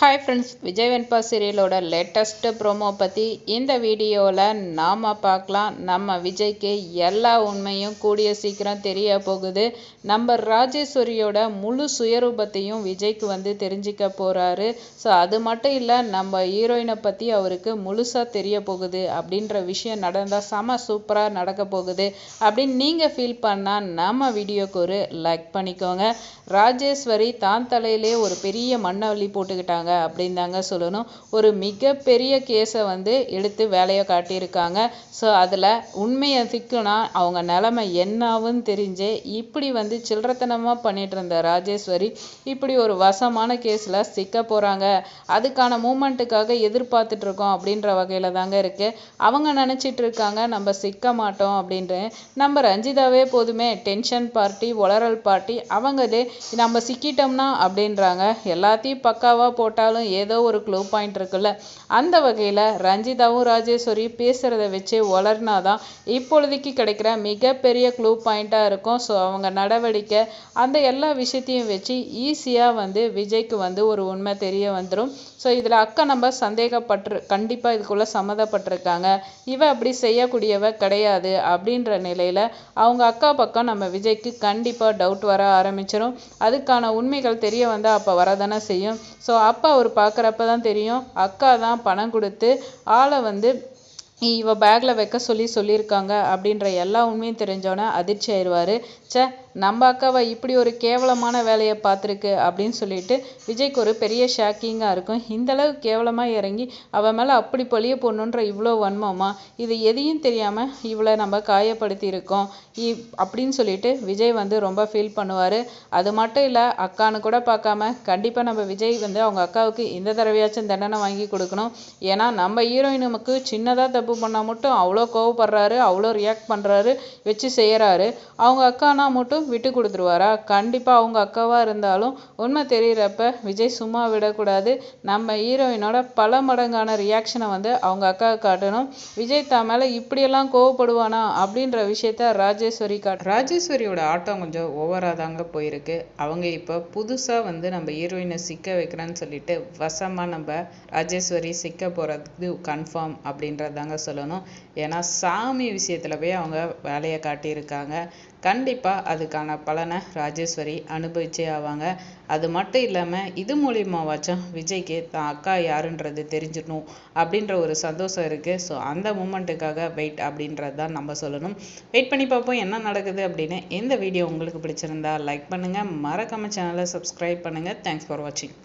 Hi friends Vijay Venba சீரியலோட latest promo பற்றி இந்த வீடியோவில் நாம் பார்க்கலாம். நம்ம விஜய்க்கு எல்லா உண்மையும் கூடிய சீக்கிரம் தெரிய போகுது. நம்ம ராஜேஸ்வரியோட முழு சுயரூபத்தையும் விஜய்க்கு வந்து தெரிஞ்சிக்க போகிறாரு ஸோ அது மட்டும் இல்லை நம்ம ஹீரோயினை பற்றி அவருக்கு முழுசாக தெரிய போகுது அப்படின்ற விஷயம் நடந்தால் செம சூப்பராக நடக்க போகுது. அப்படின்னு நீங்கள் ஃபீல் பண்ணால் நம்ம வீடியோக்கு ஒரு லைக் பண்ணிக்கோங்க. ராஜேஸ்வரி தான் தலையிலே ஒரு பெரிய மண்ணவள்ளி போட்டுக்கிட்டாங்க. அப்படின்னு தாங்க சொல்லணும். ஒரு மிகப்பெரிய கேஸை வந்து எடுத்து வேலையை காட்டியிருக்காங்க. ஸோ அதில் உண்மையை சிக்குனா அவங்க நிலமை என்னாவும் தெரிஞ்சு இப்படி வந்து சில்லறத்தனமாக பண்ணிட்டு இருந்த ராஜேஸ்வரி இப்படி ஒரு வசமான கேஸில் சிக்க போகிறாங்க அதுக்கான மூமெண்ட்டுக்காக எதிர்பார்த்துட்டு இருக்கோம் அப்படின்ற வகையில் தாங்க இருக்குது அவங்க நினச்சிட்டு இருக்காங்க நம்ம சிக்க மாட்டோம் அப்படின்ட்டு. நம்ம ரஞ்சிதாவே போதுமே டென்ஷன் பார்ட்டி ஒளரல் பார்ட்டி அவங்களே நம்ம சிக்கிட்டோம்னா அப்படின்றாங்க. எல்லாத்தையும் பக்காவாக போட்டாலும் ஏதோ ஒரு க்ளோ பாயிண்ட் இருக்குல்ல? அந்த வகையில் ரஞ்சிதாவும் ராஜேஸ்வரி பேசுகிறத வச்சு வளர்னா தான் இப்பொழுதைக்கு கிடைக்கிற மிகப்பெரிய க்ளூ பாயிண்ட்டாக இருக்கும். ஸோ அவங்க நடவடிக்கை அந்த எல்லா விஷயத்தையும் வச்சு ஈஸியாக வந்து விஜய்க்கு வந்து ஒரு உண்மை தெரிய வந்துடும் ஸோ இதில் அக்கா நம்ம சந்தேகப்பட்டு கண்டிப்பாக இதுக்குள்ளே சம்மந்தப்பட்டிருக்காங்க. இவ அப்படி செய்யக்கூடியவ கிடையாது அப்படின்ற நிலையில் அவங்க அக்கா பக்கம் நம்ம விஜய்க்கு கண்டிப்பாக டவுட் வர ஆரம்பிச்சிடும் அதுக்கான உண்மைகள் தெரிய வந்தால் அப்போ வரதானே செய்யும். ஸோ அப்போ அவர் பார்க்குறப்ப தான் தெரியும். அக்கா தான் பணம் கொடுத்து ஆளை வந்து இவ பேக்கில் வைக்க சொல்லி சொல்லியிருக்காங்க அப்படின்ற எல்லா உண்மையும் தெரிஞ்சோன்னே அதிர்ச்சி ஆயிடுவார். ச்சே நம்ம அக்காவை இப்படி ஒரு கேவலமான வேலையை பார்த்துருக்கு அப்படின்னு சொல்லிட்டு விஜய்க்கு ஒரு பெரிய ஷாக்கிங்காக இருக்கும். இந்தளவு கேவலமாக இறங்கி அவன் மேலே அப்படி பழிய போடணுன்ற இவ்வளோ வன்மமா? இது எதையும் தெரியாமல் இவளை நம்ம காயப்படுத்தி இருக்கோம் அப்படின்னு சொல்லிட்டு விஜய் வந்து ரொம்ப ஃபீல் பண்ணுவார். அது மட்டும் இல்லை அக்கான்னு கூட பார்க்காம கண்டிப்பாக நம்ம விஜய் வந்து அவங்க அக்காவுக்கு இந்த தடவையாச்சும் தண்டனை வாங்கி கொடுக்கணும். ஏன்னா நம்ம ஹீரோயினுக்கு சின்னதாக தப்பு பண்ணால் மட்டும் அவ்வளோ கோவப்படுறாரு அவ்வளோ ரியாக்ட் பண்ணுறாரு வச்சு செய்கிறாரு அவங்க அக்கானா மட்டும் விட்டு கொடுத்துருவாரா? கண்டிப்பாக அவங்க அக்காவாக இருந்தாலும் உண்மை தெரிகிறப்ப விஜய் சும்மா விடக்கூடாது. நம்ம ஹீரோயினோட பல மடங்கான ரியாக்ஷனை வந்து அவங்க அக்கா காட்டணும். விஜய் தான் மேலே இப்படியெல்லாம் கோவப்படுவானா அப்படின்ற விஷயத்த ராஜேஸ்வரி காட்டு ராஜேஸ்வரியோட ஆட்டம் கொஞ்சம் ஓவராக தாங்க போயிருக்கு. அவங்க இப்போ புதுசாக வந்து நம்ம ஹீரோயினை சிக்க வைக்கிறேன்னு சொல்லிட்டு வசமாக நம்ம ராஜேஸ்வரி சிக்க போகிறது கன்ஃபார்ம் அப்படின்றதாங்க சொல்லணும். ஏன்னா சாமி விஷயத்தில் போய் அவங்க வேலையை காட்டியிருக்காங்க. கண்டிப்பாக அதுக்கான பலனை ராஜேஸ்வரி அனுபவிச்சே ஆவாங்க. அது மட்டும் இல்லாமல் இது மூலியமாவாச்சும் விஜய்க்கு தான் அக்கா யாருன்றது தெரிஞ்சிடணும் அப்படின்ற ஒரு சந்தோஷம் இருக்குது ஸோ அந்த மூமெண்ட்டுக்காக வெயிட் அப்படின்றது தான் நம்ம சொல்லணும். வெயிட் பண்ணி பார்ப்போம் என்ன நடக்குது அப்படின்னு. இந்த வீடியோ உங்களுக்கு பிடிச்சிருந்தா லைக் பண்ணுங்கள் மறக்காம சேனலை சப்ஸ்கிரைப் பண்ணுங்கள் தேங்க்ஸ் ஃபார் வாட்சிங்